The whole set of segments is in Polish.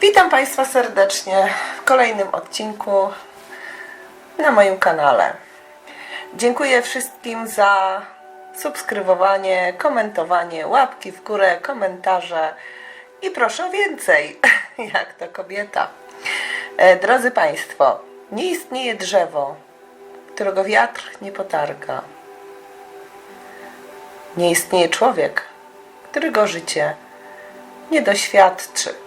Witam Państwa serdecznie w kolejnym odcinku na moim kanale. Dziękuję wszystkim za subskrybowanie, komentowanie, łapki w górę, komentarze i proszę o więcej, jak to kobieta. E, Drodzy Państwo, nie istnieje drzewo, którego wiatr nie potarga. Nie istnieje człowiek, którego życie nie doświadczy.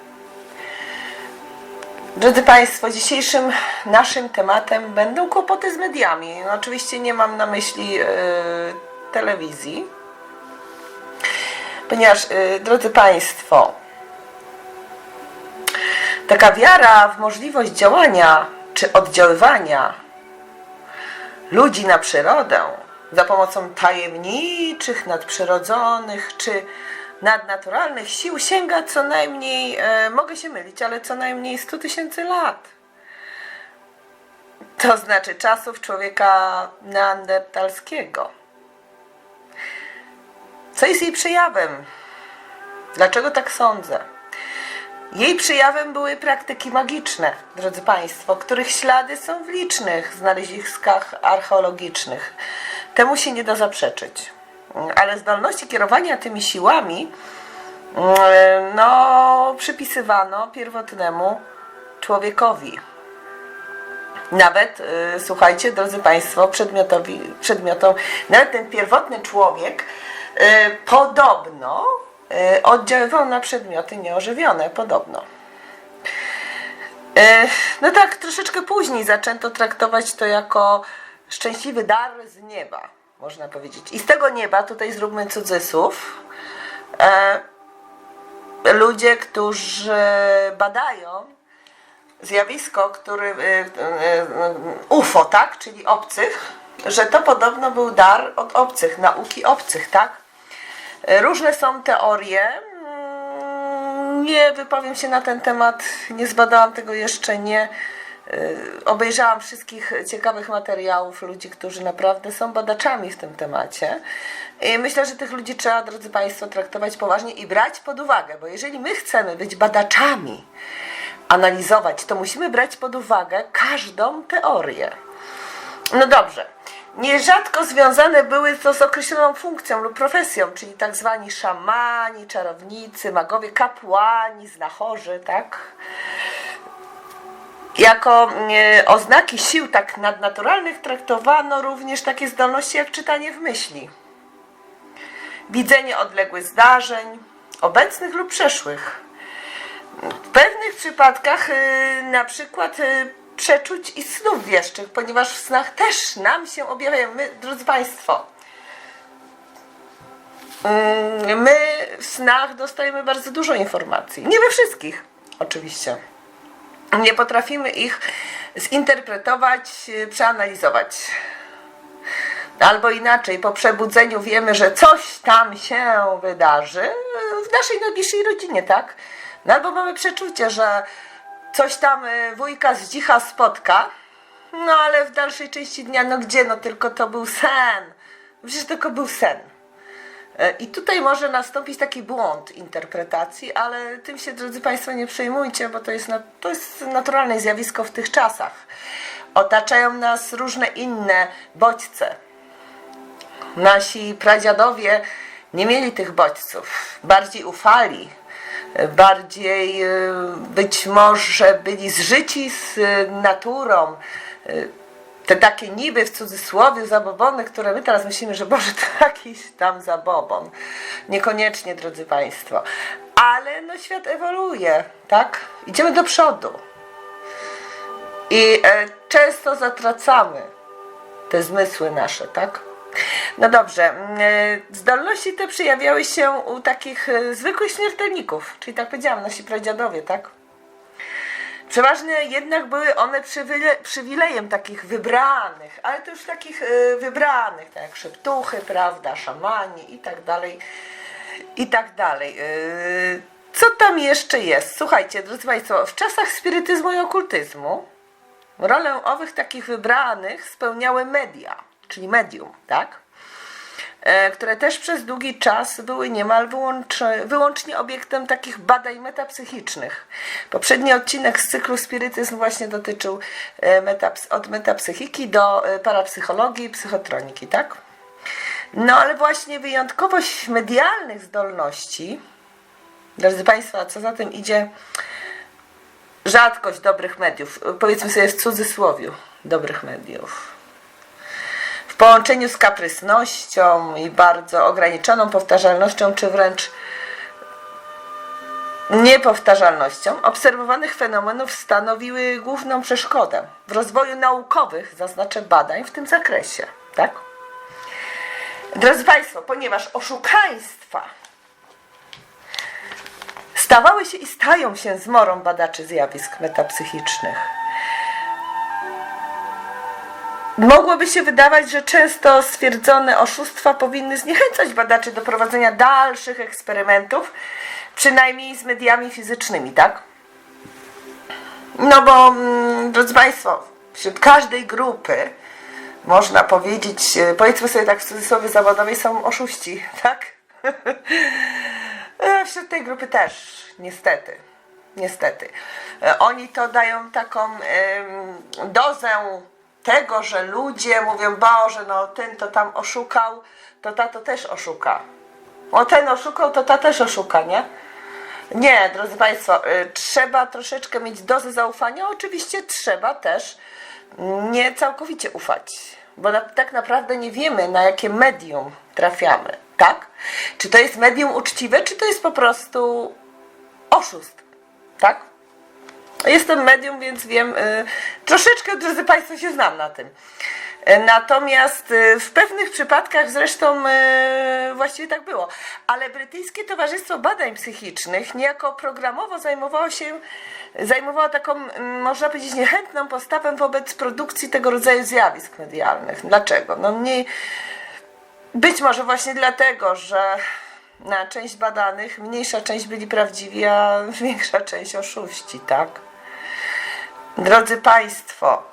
Drodzy Państwo, dzisiejszym naszym tematem będą kłopoty z mediami. No, Oczywiście nie mam na myśli yy, telewizji, ponieważ, yy, drodzy Państwo, taka wiara w możliwość działania czy oddziaływania ludzi na przyrodę za pomocą tajemniczych, nadprzyrodzonych czy nadnaturalnych sił sięga co najmniej, e, mogę się mylić, ale co najmniej 100 tysięcy lat. To znaczy czasów człowieka neandertalskiego. Co jest jej przejawem? Dlaczego tak sądzę? Jej przejawem były praktyki magiczne, drodzy Państwo, których ślady są w licznych znaleziskach archeologicznych. Temu się nie da zaprzeczyć. Ale zdolności kierowania tymi siłami mm, no, przypisywano pierwotnemu człowiekowi. Nawet, y, słuchajcie, drodzy Państwo, przedmiotowi, przedmiotom, nawet ten pierwotny człowiek y, podobno y, oddziaływał na przedmioty nieożywione, podobno. No tak, troszeczkę później zaczęto traktować to jako szczęśliwy dar z nieba, można powiedzieć. I z tego nieba, tutaj zróbmy cudzysłów, e, ludzie, którzy badają zjawisko, który, y, y, y, UFO, tak, czyli obcych, że to podobno był dar od obcych, nauki obcych, tak? Różne są teorie. Mm, Nie wypowiem się na ten temat, nie zbadałam tego jeszcze, nie. Y, Obejrzałam wszystkich ciekawych materiałów ludzi, którzy naprawdę są badaczami w tym temacie. I myślę, że tych ludzi trzeba, drodzy Państwo, traktować poważnie i brać pod uwagę, bo jeżeli my chcemy być badaczami, analizować, to musimy brać pod uwagę każdą teorię. No dobrze. Nierzadko związane były to z określoną funkcją lub profesją, czyli tak zwani szamani, czarownicy, magowie, kapłani, znachorzy, tak? Jako e, oznaki sił tak nadnaturalnych traktowano również takie zdolności jak czytanie w myśli, widzenie odległych zdarzeń, obecnych lub przeszłych. W pewnych przypadkach y, na przykład y, przeczuć i snów wieszczych, ponieważ w snach też nam się objawiają. My, drodzy Państwo, mm, my w snach dostajemy bardzo dużo informacji. Nie we wszystkich, oczywiście. Nie potrafimy ich zinterpretować, przeanalizować. Albo inaczej, po przebudzeniu wiemy, że coś tam się wydarzy w naszej najbliższej rodzinie, tak? No albo mamy przeczucie, że coś tam wujka z dzicha spotka, no ale w dalszej części dnia, no gdzie, no tylko to był sen. Przecież tylko był sen. E, I tutaj może nastąpić taki błąd interpretacji, ale tym się, drodzy Państwo, nie przejmujcie, bo to jest, na, to jest naturalne zjawisko w tych czasach. Otaczają nas różne inne bodźce. Nasi pradziadowie nie mieli tych bodźców, bardziej ufali, bardziej e, być może byli zżyci z e, naturą. Te takie niby w cudzysłowie zabobony, które my teraz myślimy, że Boże, to jakiś tam zabobon. Niekoniecznie, drodzy Państwo. Ale no świat ewoluuje, tak? Idziemy do przodu. I e, często zatracamy te zmysły nasze, tak? No dobrze, mm, e, zdolności te przejawiały się u takich e, zwykłych śmiertelników, czyli tak powiedziałam, nasi pradziadowie, tak? Przeważnie jednak były one przywile, przywilejem takich wybranych, ale to już takich e, wybranych, tak jak szeptuchy, prawda, szamani i tak dalej, i tak dalej. E, Co tam jeszcze jest? Słuchajcie, drodzy Państwo, w czasach spirytyzmu i okultyzmu rolę owych takich wybranych spełniały media, czyli medium, tak? E, które też przez długi czas były niemal wyłącz, wyłącznie obiektem takich badań metapsychicznych. Poprzedni odcinek z cyklu Spirytyzm właśnie dotyczył e, metaps, od metapsychiki do e, parapsychologii psychotroniki, tak? No ale właśnie wyjątkowość medialnych zdolności, drodzy Państwo, co za tym idzie, rzadkość dobrych mediów, powiedzmy sobie w cudzysłowie, dobrych mediów. Połączeniu z kaprysnością i bardzo ograniczoną powtarzalnością, czy wręcz niepowtarzalnością obserwowanych fenomenów stanowiły główną przeszkodę w rozwoju naukowych, zaznaczę badań w tym zakresie. Tak? Drodzy Państwo, ponieważ oszukaństwa stawały się i stają się zmorą badaczy zjawisk metapsychicznych. Mogłoby się wydawać, że często stwierdzone oszustwa powinny zniechęcać badaczy do prowadzenia dalszych eksperymentów, przynajmniej z mediami fizycznymi, tak? No bo, mm, drodzy Państwo, wśród każdej grupy można powiedzieć, e, powiedzmy sobie tak w cudzysłowie zawodowej, są oszuści, tak? E, Wśród tej grupy też, niestety. Niestety. E, Oni to dają taką dozę tego, że ludzie mówią, Boże, no ten to tam oszukał, to ta to też oszuka. O ten oszukał, to ta też oszuka, nie? Nie, drodzy Państwo, y, trzeba troszeczkę mieć dozę zaufania. Oczywiście trzeba też nie całkowicie ufać, bo tak naprawdę nie wiemy, na jakie medium trafiamy, tak? Czy to jest medium uczciwe, czy to jest po prostu oszust, tak? Jestem medium, więc wiem, y, troszeczkę, drodzy Państwo, się znam na tym. Y, Natomiast y, w pewnych przypadkach zresztą właściwie tak było. Ale Brytyjskie Towarzystwo Badań Psychicznych niejako programowo zajmowało się, zajmowało taką, można powiedzieć, niechętną postawę wobec produkcji tego rodzaju zjawisk medialnych. Dlaczego? No mniej, być może właśnie dlatego, że na część badanych mniejsza część byli prawdziwi, a większa część oszuści, tak? Drodzy Państwo,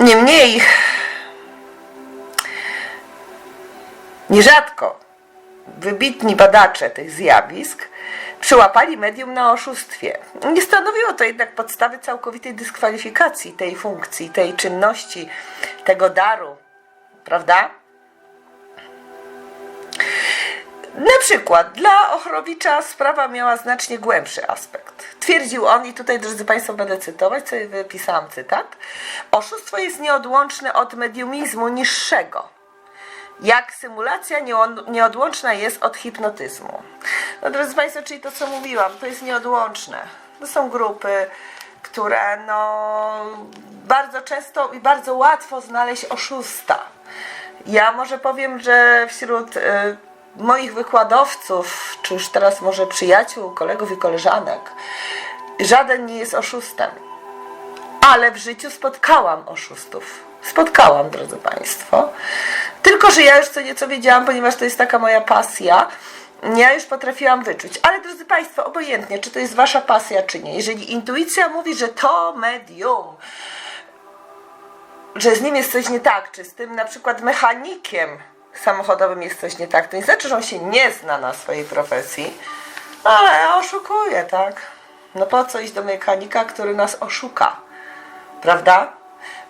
niemniej nierzadko wybitni badacze tych zjawisk przyłapali medium na oszustwie. Nie stanowiło to jednak podstawy całkowitej dyskwalifikacji tej funkcji, tej czynności, tego daru, prawda? Na przykład dla Ochrowicza sprawa miała znacznie głębszy aspekt. Twierdził on, i tutaj drodzy Państwo będę cytować, sobie wypisałam cytat, oszustwo jest nieodłączne od mediumizmu niższego, jak symulacja nieod- nieodłączna jest od hipnotyzmu. No drodzy Państwo, czyli to co mówiłam, to jest nieodłączne. To są grupy, które no bardzo często i bardzo łatwo znaleźć oszusta. Ja może powiem, że wśród y, moich wykładowców, czy już teraz może przyjaciół, kolegów i koleżanek, żaden nie jest oszustem. Ale w życiu spotkałam oszustów. Spotkałam, drodzy Państwo. Tylko, że ja już co nieco wiedziałam, ponieważ to jest taka moja pasja. Ja już potrafiłam wyczuć. Ale drodzy Państwo, obojętnie, czy to jest Wasza pasja, czy nie. Jeżeli intuicja mówi, że to medium, że z nim jest coś nie tak, czy z tym na przykład mechanikiem samochodowym jest coś nie tak, to nie znaczy, że on się nie zna na swojej profesji, ale oszukuje, tak? No po co iść do mechanika, który nas oszuka, prawda?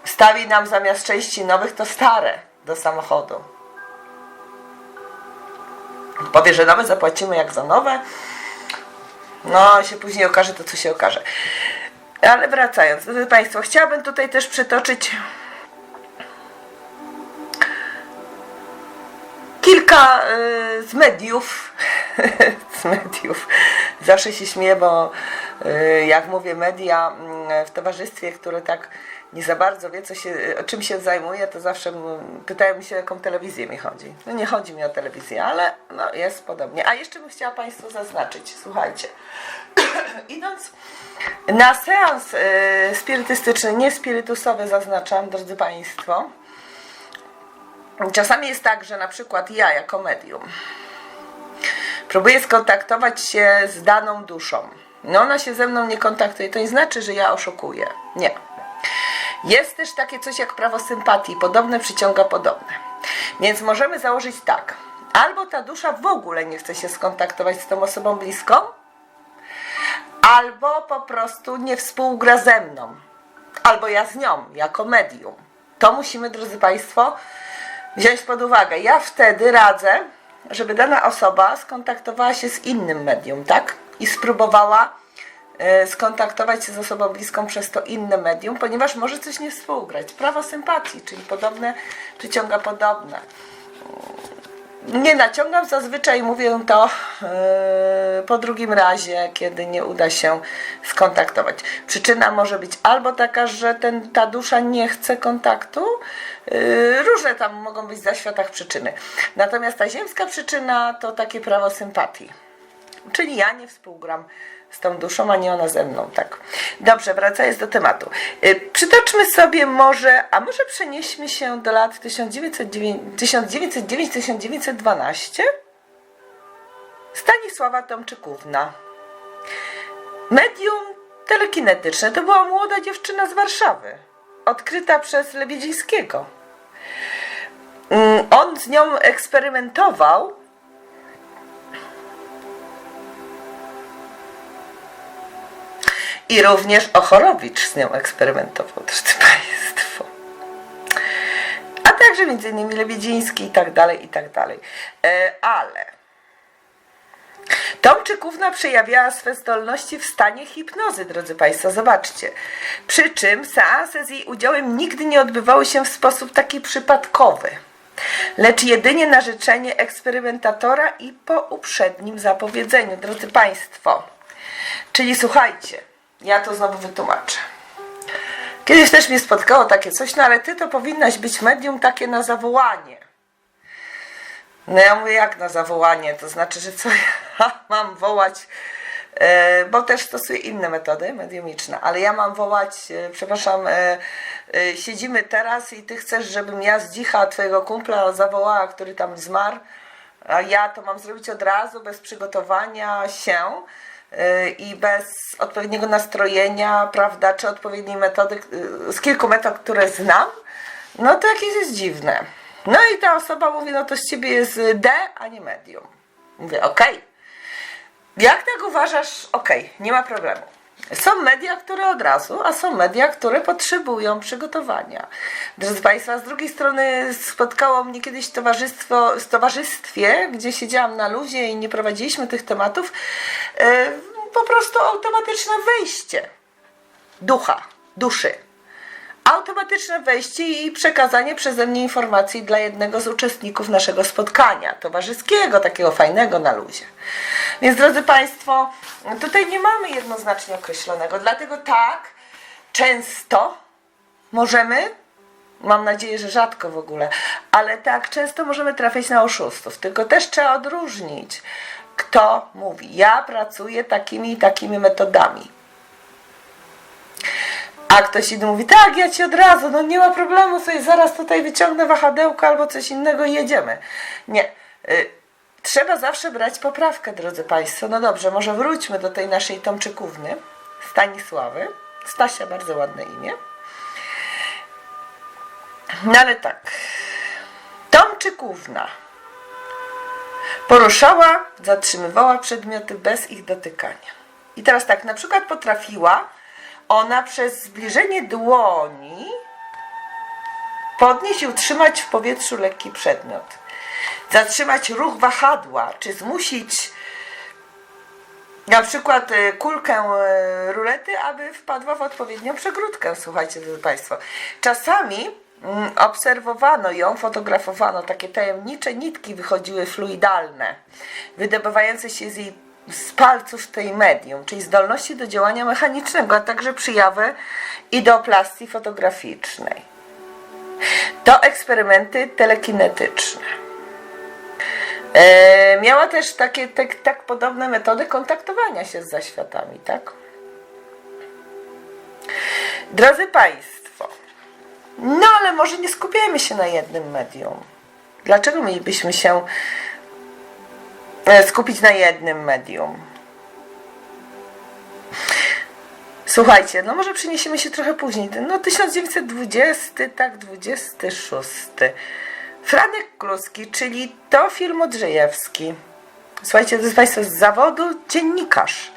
Wstawi nam zamiast części nowych to stare do samochodu. Powie, że nowe zapłacimy jak za nowe, no się później okaże to, co się okaże. Ale wracając, drodzy Państwo, chciałabym tutaj też przytoczyć z mediów, z mediów, zawsze się śmieję, bo y, jak mówię media y, w towarzystwie, które tak nie za bardzo wie, co się, o czym się zajmuje, to zawsze mm, pytają mi się, jaką telewizję mi chodzi. No nie chodzi mi o telewizję, ale no, jest podobnie. A jeszcze bym chciała Państwu zaznaczyć, słuchajcie, idąc na seans y, spirytystyczny, nie spirytusowy zaznaczam, drodzy Państwo, Czasami jest tak, że na przykład ja jako medium próbuję skontaktować się z daną duszą. No ona się ze mną nie kontaktuje. To nie znaczy, że ja oszukuję. Nie. Jest też takie coś jak prawo sympatii, podobne przyciąga podobne. Więc możemy założyć tak. Albo ta dusza w ogóle nie chce się skontaktować z tą osobą bliską, albo po prostu nie współgra ze mną, albo ja z nią, jako medium. To musimy, drodzy Państwo, wziąć pod uwagę. Ja wtedy radzę, żeby dana osoba skontaktowała się z innym medium, tak? I spróbowała e, skontaktować się z osobą bliską przez to inne medium, ponieważ może coś nie współgrać. Prawo sympatii, czyli podobne przyciąga podobne. Nie naciągam, zazwyczaj mówię to e, po drugim razie, kiedy nie uda się skontaktować. Przyczyna może być albo taka, że ten, ta dusza nie chce kontaktu, e, różne tam mogą być za światach przyczyny. Natomiast ta ziemska przyczyna to takie prawo sympatii. Czyli ja nie współgram z tą duszą, a nie ona ze mną, tak. Dobrze, wracając do tematu. Y, Przytoczmy sobie może, a może przenieśmy się do lat 1909-1912? Stanisława Tomczykówna. Medium telekinetyczne. To była młoda dziewczyna z Warszawy. Odkryta przez Lebiedzińskiego. Mm, On z nią eksperymentował I również Ochorowicz z nią eksperymentował, drodzy Państwo. A także między innymi Lewiedziński i tak dalej, i tak dalej. E, ale Tomczykówna przejawiała swe zdolności w stanie hipnozy, drodzy Państwo, zobaczcie. Przy czym seanse z jej udziałem nigdy nie odbywały się w sposób taki przypadkowy, lecz jedynie na życzenie eksperymentatora i po uprzednim zapowiedzeniu, drodzy Państwo. Czyli słuchajcie, ja to znowu wytłumaczę. Kiedyś też mnie spotkało takie coś, no ale ty to powinnaś być medium takie na zawołanie. No ja mówię, jak na zawołanie? To znaczy, że co ja mam wołać, e, bo też stosuję inne metody mediumiczne, ale ja mam wołać, e, przepraszam, e, siedzimy teraz i ty chcesz, żebym ja z dzicha twojego kumpla zawołała, który tam zmarł, a ja to mam zrobić od razu, bez przygotowania się i bez odpowiedniego nastrojenia, prawda, czy odpowiedniej metody, y, z kilku metod, które znam, no to jakieś jest dziwne. No i ta osoba mówi, no to z ciebie jest D, a nie medium. Mówię, okej. Jak tak uważasz, okej, nie ma problemu. Są media, które od razu, a są media, które potrzebują przygotowania. Drodzy Państwa, z drugiej strony spotkało mnie kiedyś towarzystwo, w towarzystwie, gdzie siedziałam na luzie i nie prowadziliśmy tych tematów, e, po prostu automatyczne wejście ducha, duszy. Automatyczne wejście i przekazanie przeze mnie informacji dla jednego z uczestników naszego spotkania towarzyskiego, takiego fajnego na luzie. Więc drodzy Państwo, tutaj nie mamy jednoznacznie określonego, dlatego tak często możemy, mam nadzieję, że rzadko w ogóle, ale tak często możemy trafiać na oszustów. Tylko też trzeba odróżnić, kto mówi, ja pracuję takimi i takimi metodami. A ktoś inny mówi, tak, ja ci od razu, no nie ma problemu, sobie zaraz tutaj wyciągnę wahadełko albo coś innego i jedziemy. Nie. Y, trzeba zawsze brać poprawkę, drodzy Państwo. No dobrze, może wróćmy do tej naszej Tomczykówny, Stanisławy. Stasia, bardzo ładne imię. No ale tak. Tomczykówna poruszała, zatrzymywała przedmioty bez ich dotykania. I teraz tak, na przykład potrafiła ona przez zbliżenie dłoni podnieść i utrzymać w powietrzu lekki przedmiot. Zatrzymać ruch wahadła, czy zmusić na przykład e, kulkę e, rulety, aby wpadła w odpowiednią przegródkę. Słuchajcie, drodzy Państwo. Czasami mm, obserwowano ją, fotografowano, takie tajemnicze nitki wychodziły fluidalne, wydobywające się z jej z palców tej medium, czyli zdolności do działania mechanicznego, a także przyjawy idoplastii fotograficznej. To eksperymenty telekinetyczne. E, miała też takie tak, tak podobne metody kontaktowania się z zaświatami, tak? Drodzy Państwo, no ale może nie skupiajmy się na jednym medium. Dlaczego mielibyśmy się skupić na jednym medium? Słuchajcie, no może przeniesiemy się trochę później. No 1920, tak, 26. Franek Kluski, czyli Teofil Modrzejewski. Słuchajcie, to jest Państwo z zawodu dziennikarz.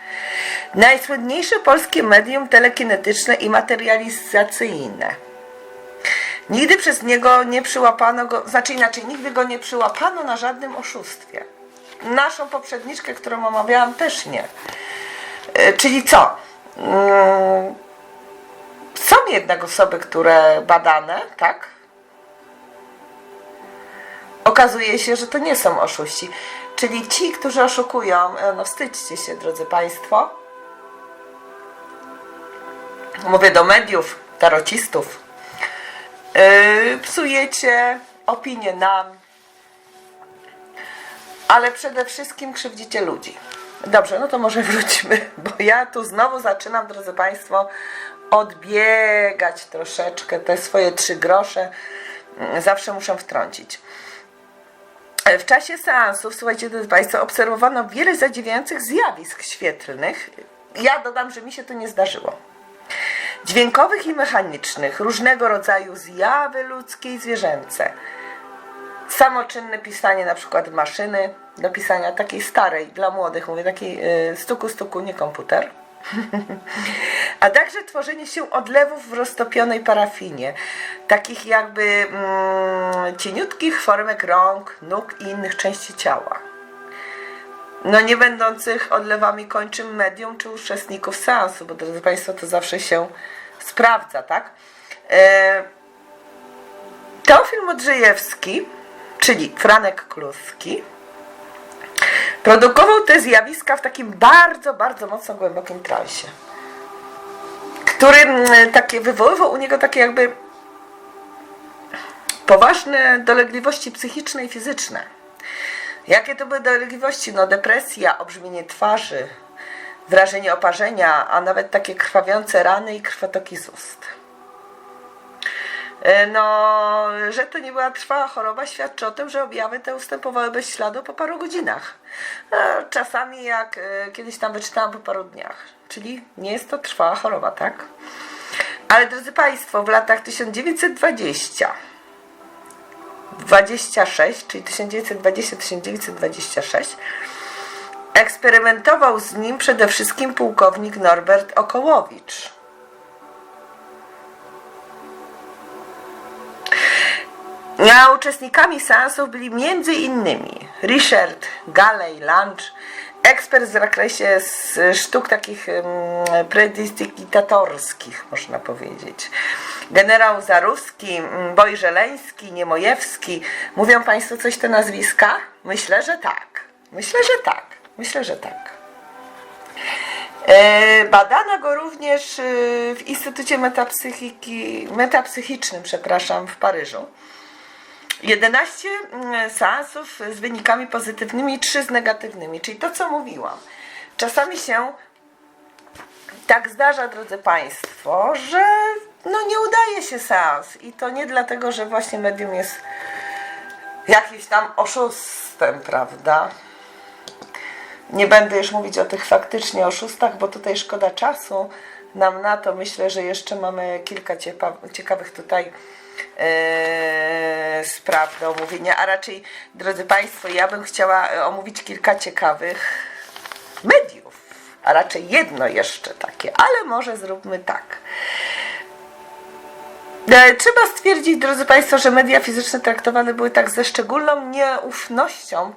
Najsłynniejsze polskie medium telekinetyczne i materializacyjne. Nigdy przez niego nie przyłapano go, znaczy inaczej, nigdy go nie przyłapano na żadnym oszustwie. Naszą poprzedniczkę, którą omawiałam, też nie. E, Czyli co? Mm, Są jednak osoby, które badane, tak? Okazuje się, że to nie są oszuści. Czyli ci, którzy oszukują, e, no wstydźcie się, drodzy Państwo. Mówię do mediów, tarocistów. Yy, psujecie opinię nam, ale przede wszystkim krzywdzicie ludzi. Dobrze, no to może wróćmy, bo ja tu znowu zaczynam, drodzy Państwo, odbiegać troszeczkę te swoje trzy grosze. mm, Zawsze muszę wtrącić. W czasie seansów, słuchajcie, drodzy Państwo, obserwowano wiele zadziwiających zjawisk świetlnych. Ja dodam, że mi się to nie zdarzyło dźwiękowych i mechanicznych, różnego rodzaju zjawy ludzkie i zwierzęce. Samoczynne pisanie na przykład maszyny do pisania takiej starej, dla młodych, mówię takiej y, stuku stuku, nie komputer. A także tworzenie się odlewów w roztopionej parafinie, takich jakby mm, cieniutkich formek rąk, nóg i innych części ciała no nie będących odlewami kończym medium czy uczestników seansu, bo drodzy Państwo, to zawsze się sprawdza, tak? E, Teofil Modrzejewski, czyli Franek Kluski, produkował te zjawiska w takim bardzo, bardzo mocno głębokim transie, który mm, takie wywoływał u niego takie jakby poważne dolegliwości psychiczne i fizyczne. Jakie to były dolegliwości? No depresja, obrzmienie twarzy, wrażenie oparzenia, a nawet takie krwawiące rany i krwotoki z ust. E, No, że to nie była trwała choroba, świadczy o tym, że objawy te ustępowały bez śladu po paru godzinach. E, Czasami, jak e, kiedyś tam wyczytałam, po paru dniach. Czyli nie jest to trwała choroba, tak? Ale drodzy Państwo, w latach 1920 26, czyli 1920-1926, eksperymentował z nim przede wszystkim pułkownik Norbert Okołowicz. A uczestnikami seansów byli innymi Richard Galley Lunch, ekspert w zakresie sztuk takich predystygitatorskich, można powiedzieć. Generał Zaruski, mm, Boj Żeleński, Niemojewski. Mówią Państwo coś te nazwiska? Myślę, że tak. Myślę, że tak. Myślę, że tak. E, Badano go również e, w Instytucie Metapsychiki, Metapsychicznym, przepraszam, w Paryżu. 11 mm, seansów z wynikami pozytywnymi i 3 z negatywnymi, czyli to, co mówiłam. Czasami się tak zdarza, drodzy Państwo, że no nie udaje się seans i to nie dlatego, że właśnie medium jest jakimś tam oszustem, prawda? Nie będę już mówić o tych faktycznie oszustach, bo tutaj szkoda czasu nam na to. Myślę, że jeszcze mamy kilka ciekawych tutaj spraw do omówienia. A raczej, drodzy Państwo, ja bym chciała e, omówić kilka ciekawych mediów. A raczej jedno jeszcze takie, ale może zróbmy tak. E, Trzeba stwierdzić, drodzy Państwo, że media fizyczne traktowane były tak ze szczególną nieufnością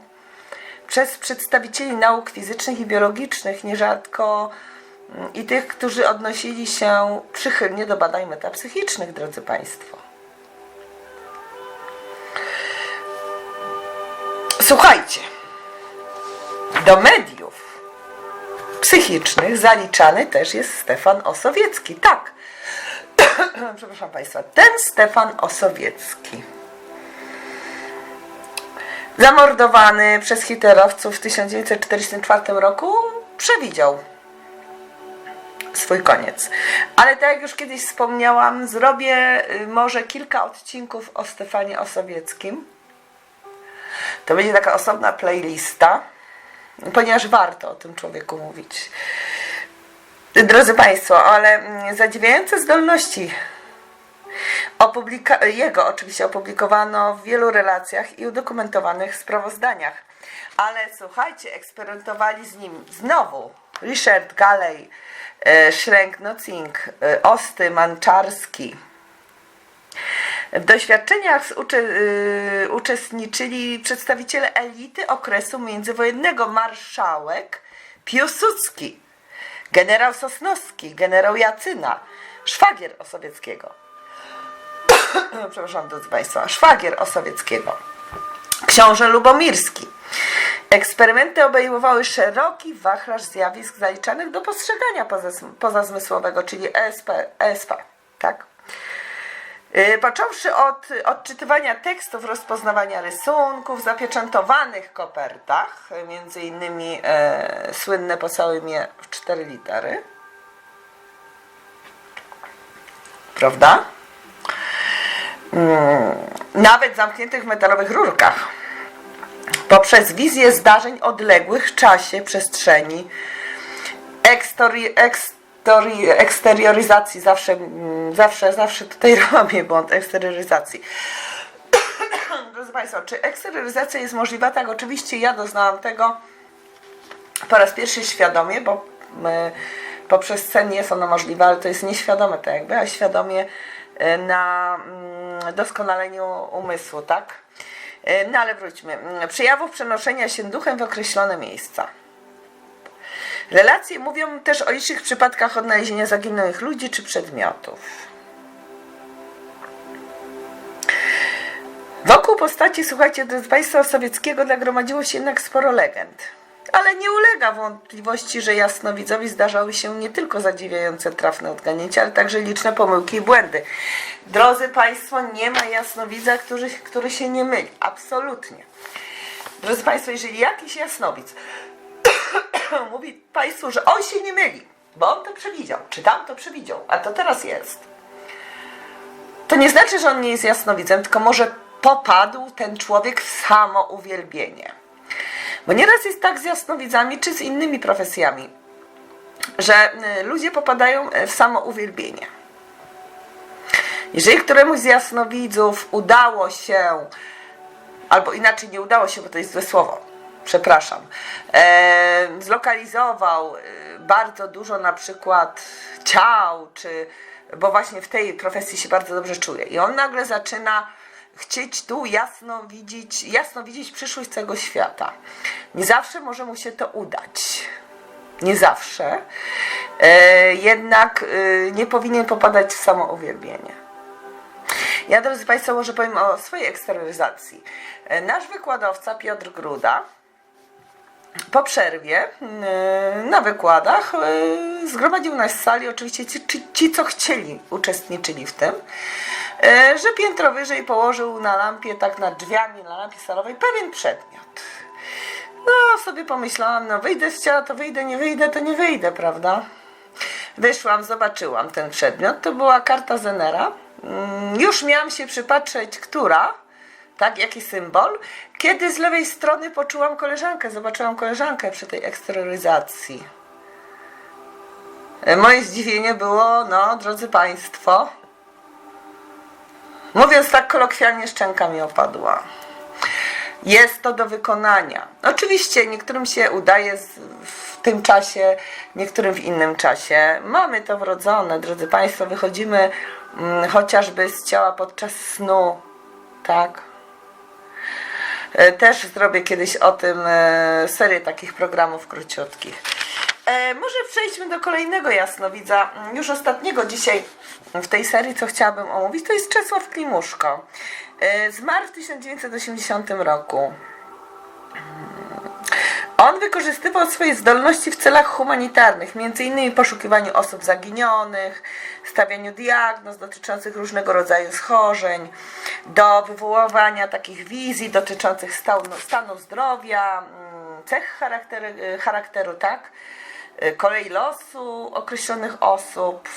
przez przedstawicieli nauk fizycznych i biologicznych, nierzadko mm, i tych, którzy odnosili się przychylnie do badań metapsychicznych, drodzy Państwo. Słuchajcie, do mediów psychicznych zaliczany też jest Stefan Osowiecki. Tak, przepraszam Państwa, ten Stefan Osowiecki zamordowany przez hitlerowców w 1944 roku, przewidział swój koniec. Ale tak jak już kiedyś wspomniałam, zrobię y, może kilka odcinków o Stefanie Osowieckim. To będzie taka osobna playlista, ponieważ warto o tym człowieku mówić. Drodzy Państwo, ale mm, zadziwiające zdolności opublika- jego oczywiście opublikowano w wielu relacjach i udokumentowanych sprawozdaniach. Ale słuchajcie, eksperymentowali z nim znowu Richard Galley, e, Schrenk Notzing, e, Osty Manczarski. W doświadczeniach y, uczestniczyli przedstawiciele elity okresu międzywojennego, marszałek Piłsudski, generał Sosnowski, generał Jacyna, szwagier Osowieckiego. Przepraszam, drodzy Państwa, szwagier Osowieckiego, książę Lubomirski. Eksperymenty obejmowały szeroki wachlarz zjawisk zaliczanych do postrzegania pozazmysłowego, czyli ESP, ESP tak? Yy, Począwszy od odczytywania tekstów, rozpoznawania rysunków, zapieczętowanych kopertach, między innymi e, słynne po całym imię w cztery litery, prawda? Mm, nawet zamkniętych w metalowych rurkach, poprzez wizję zdarzeń odległych w czasie, przestrzeni, ekstori, eksterioryzacji, zawsze, mm, zawsze, zawsze tutaj robię błąd eksterioryzacji. Drodzy Państwo, czy eksterioryzacja jest możliwa? Tak, oczywiście ja doznałam tego po raz pierwszy świadomie, bo my, poprzez sen jest ono możliwe, ale to jest nieświadome tak jakby, a świadomie e, na mm, doskonaleniu umysłu, tak? E, No ale wróćmy. Przejawów przenoszenia się duchem w określone miejsca. Relacje mówią też o licznych przypadkach odnalezienia zaginionych ludzi czy przedmiotów. Wokół postaci, słuchajcie, drodzy Państwo, sowieckiego nagromadziło się jednak sporo legend. Ale nie ulega wątpliwości, że jasnowidzowi zdarzały się nie tylko zadziwiające trafne odganięcia, ale także liczne pomyłki i błędy. Drodzy Państwo, nie ma jasnowidza, który, który się nie myli. Absolutnie. Drodzy Państwo, jeżeli jakiś jasnowidz mówi Państwu, że on się nie myli, bo on to przewidział, czy tam to przewidział, a to teraz jest, to nie znaczy, że on nie jest jasnowidzem, tylko może popadł ten człowiek w samo uwielbienie. Bo nieraz jest tak z jasnowidzami, czy z innymi profesjami, że y, ludzie popadają y, w samo uwielbienie. Jeżeli któremuś z jasnowidzów udało się, albo inaczej nie udało się, bo to jest złe słowo, przepraszam, e, zlokalizował e, bardzo dużo na przykład ciał, czy, bo właśnie w tej profesji się bardzo dobrze czuje. I on nagle zaczyna chcieć tu jasno widzieć, jasno widzieć przyszłość całego świata. Nie zawsze może mu się to udać. Nie zawsze. E, jednak e, nie powinien popadać w samo uwielbienie. Ja, drodzy Państwo, może powiem o swojej eksterioryzacji. E, Nasz wykładowca Piotr Gruda po przerwie e, na wykładach e, zgromadził nas w sali, oczywiście ci, ci, ci co chcieli, uczestniczyli w tym, e, że piętro wyżej położył na lampie, tak nad drzwiami, na lampie salowej, pewien przedmiot. No, sobie pomyślałam, no wyjdę z ciała, to wyjdę, nie wyjdę, to nie wyjdę, prawda? Wyszłam, zobaczyłam ten przedmiot. To była karta Zenera. Mm, Już miałam się przypatrzeć, która, tak, jaki symbol, kiedy z lewej strony poczułam koleżankę, zobaczyłam koleżankę przy tej eksterioryzacji. E, Moje zdziwienie było, no, drodzy Państwo, mówiąc tak kolokwialnie, szczęka mi opadła. Jest to do wykonania. Oczywiście niektórym się udaje w tym czasie, niektórym w innym czasie. Mamy to wrodzone, drodzy Państwo, wychodzimy mm, chociażby z ciała podczas snu, tak? E, Też zrobię kiedyś o tym e, serię takich programów króciutkich. E, może przejdźmy do kolejnego jasnowidza, mm, już ostatniego dzisiaj w tej serii, co chciałabym omówić, to jest Czesław Klimuszko. Zmarł w 1980 roku. On wykorzystywał swoje zdolności w celach humanitarnych, m.in. poszukiwaniu osób zaginionych, stawianiu diagnoz dotyczących różnego rodzaju schorzeń, do wywoływania takich wizji dotyczących stanu, stanu zdrowia, mm, cech charakteru, charakteru tak, y, kolei losu określonych osób.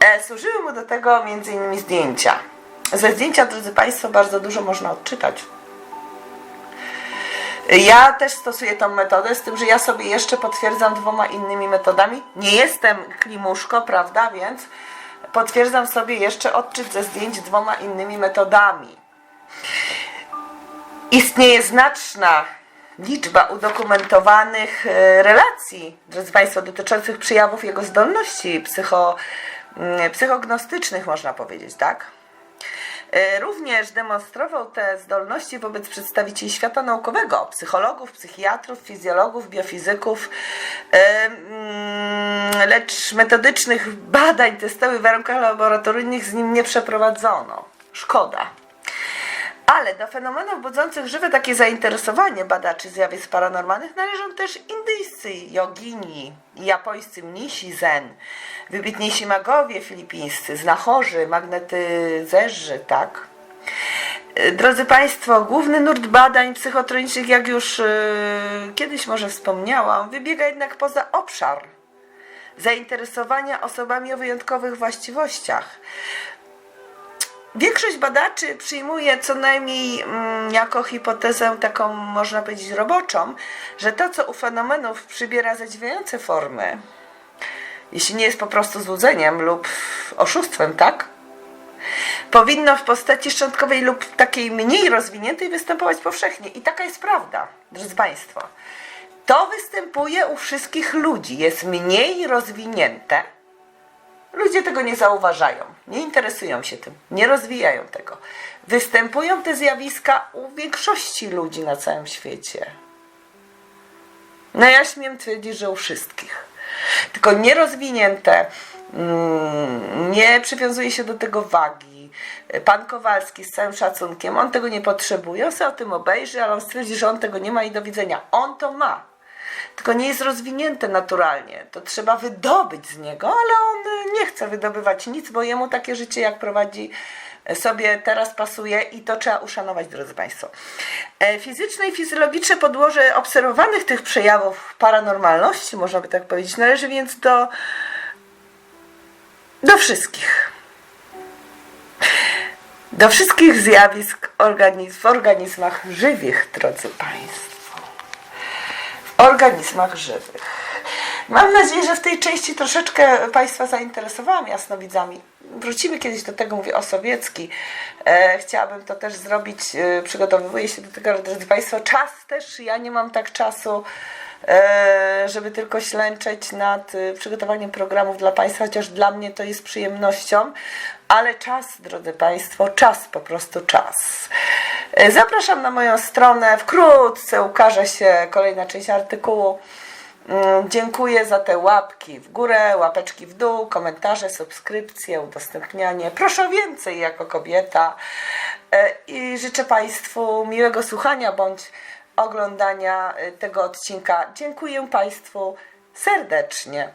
E, Służyły mu do tego m.in. zdjęcia. Ze zdjęcia, drodzy Państwo, bardzo dużo można odczytać. Ja też stosuję tą metodę, z tym, że ja sobie jeszcze potwierdzam dwoma innymi metodami. Nie jestem klimuszko, prawda, więc potwierdzam sobie jeszcze odczyt ze zdjęć dwoma innymi metodami. Istnieje znaczna liczba udokumentowanych e, relacji, drodzy Państwo, dotyczących przejawów jego zdolności psycho, psychognostycznych, można powiedzieć, tak? E, Również demonstrował te zdolności wobec przedstawicieli świata naukowego, psychologów, psychiatrów, fizjologów, biofizyków, e, mm, lecz metodycznych badań testowych w warunkach laboratoryjnych z nim nie przeprowadzono. Szkoda. Ale do fenomenów budzących żywe takie zainteresowanie badaczy zjawisk paranormalnych należą też indyjscy jogini japońscy mnisi zen, wybitniejsi magowie filipińscy, znachorzy, magnetyzerzy, tak? Drodzy Państwo, główny nurt badań psychotronicznych, jak już e, kiedyś może wspomniałam, wybiega jednak poza obszar zainteresowania osobami o wyjątkowych właściwościach. Większość badaczy przyjmuje co najmniej mm, jako hipotezę taką, można powiedzieć, roboczą, że to, co u fenomenów przybiera zadziwiające formy, jeśli nie jest po prostu złudzeniem lub oszustwem, tak? Powinno w postaci szczątkowej lub takiej mniej rozwiniętej występować powszechnie. I taka jest prawda, drodzy Państwo. To występuje u wszystkich ludzi, jest mniej rozwinięte, Ludzie tego nie zauważają, nie interesują się tym, nie rozwijają tego. Występują te zjawiska u większości ludzi na całym świecie. No ja śmiem twierdzić, że u wszystkich. Tylko nierozwinięte, mm, nie przywiązuje się do tego wagi. Pan Kowalski z całym szacunkiem, on tego nie potrzebuje, on sobie o tym obejrzy, ale on stwierdzi, że on tego nie ma i do widzenia. On to ma tylko nie jest rozwinięte naturalnie. To trzeba wydobyć z niego, ale on nie chce wydobywać nic, bo jemu takie życie, jak prowadzi sobie teraz pasuje i to trzeba uszanować, drodzy Państwo. E, Fizyczne i fizjologiczne podłoże obserwowanych tych przejawów paranormalności, można by tak powiedzieć, należy więc do, do wszystkich. Do wszystkich zjawisk organizm, w organizmach żywych, drodzy Państwo organizmach żywych. Mam nadzieję, że w tej części troszeczkę Państwa zainteresowałam jasnowidzami. Wrócimy kiedyś do tego, mówię o sowiecki. E, chciałabym to też zrobić, e, przygotowuję się do tego, drodzy Państwo. Czas też, ja nie mam tak czasu, żeby tylko ślęczeć nad e, przygotowaniem programów dla Państwa, chociaż dla mnie to jest przyjemnością. Ale czas, drodzy Państwo, czas, po prostu czas. E, Zapraszam na moją stronę. Wkrótce ukaże się kolejna część artykułu. Mm, Dziękuję za te łapki w górę, łapeczki w dół, komentarze, subskrypcje, udostępnianie. Proszę o więcej jako kobieta. E, I życzę Państwu miłego słuchania bądź oglądania e, tego odcinka. Dziękuję Państwu serdecznie.